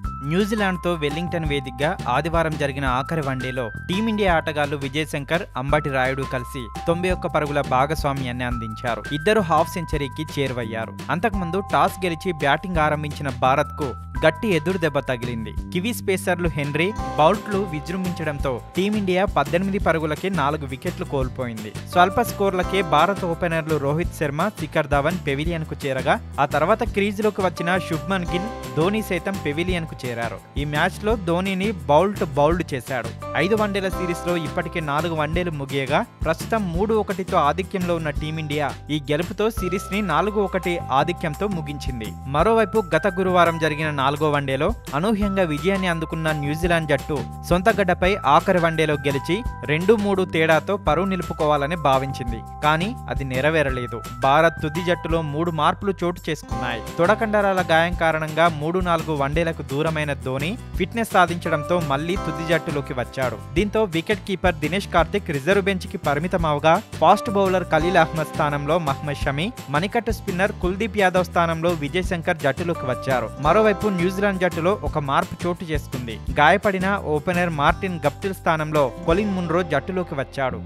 న్యూజిలాండ్తో వెల్లింగ్టన్ వేదికగా ఆదివారం జరిగిన ఆఖరి వన్డేలో టీమిండియా ఆటగాళ్ళు విజయశంకర్ అంబటి రాయుడు కలిసి తొంభై ఒక్క పరుగుల భాగస్వామ్యాన్ని అందించారు. ఇద్దరు హాఫ్ సెంచరీకి చేరువయ్యారు. అంతకుముందు టాస్ గెలిచి బ్యాటింగ్ ఆరంభించిన భారత్కు గట్టి ఎదురు దెబ్బ తగిలింది. కివీస్ పేసర్లు హెన్రీ బౌల్ట్లు విజృంభించడంతో టీమిండియా పద్దెనిమిది పరుగులకే నాలుగు వికెట్లు కోల్పోయింది. స్వల్ప స్కోర్లకే భారత ఓపెనర్లు రోహిత్ శర్మ శిఖర్ ధవన్ పెవిలియన్కు చేరగా ఆ తర్వాత క్రీజులోకి వచ్చిన శుభ్మన్ గిల్ ధోని సైతం పెవిలియన్కు చేరారు. ఈ మ్యాచ్లో ధోనిని బౌల్ట్ బౌల్డ్ చేశాడు. ఐదు వన్డేల సిరీస్లో ఇప్పటికే నాలుగు వన్డేలు ముగియగా ప్రస్తుతం మూడు ఒకటితో ఆధిక్యంలో ఉన్న టీమిండియా ఈ గెలుపుతో సిరీస్ని నాలుగు ఒకటి ఆధిక్యంతో ముగించింది. మరోవైపు గత గురువారం జరిగిన నాలుగు వన్డేలో అనూహ్యంగా విజయాన్ని అందుకున్న న్యూజిలాండ్ జట్టు సొంత గడ్డపై ఆఖరి వన్డేలో గెలిచి రెండు మూడు తేడాతో పరువు నిలుపుకోవాలని భావించింది. కానీ అది నెరవేరలేదు. భారత్ తుది జట్టులో మూడు మార్పులు చోటు చేసుకున్నాయి. తొడకండరాల గాయం కారణంగా మూడు నాలుగు వన్డేలకు దూరమైన ధోని ఫిట్నెస్ సాధించడంతో మళ్ళీ తుది జట్టులోకి వచ్చాడు. దీంతో wicket keeper Dinesh Karthik reserve బెంచ్కి పరిమితమవగా ఫాస్ట్ బౌలర్ ఖలీల్ అహ్మద్ స్థానంలో మహ్మద్ షమి మణికట్టు స్పిన్నర్ కుల్దీప్ యాదవ్ స్థానంలో విజయ్ శంకర్ జట్టులోకి వచ్చారు. మరోవైపు న్యూజిలాండ్ జట్టులో ఒక మార్పు చోటు చేసుకుంది. గాయపడిన ఓపెనర్ మార్టిన్ గప్టిల్ స్థానంలో కొలిన్ మున్రో జట్టులోకి వచ్చాడు.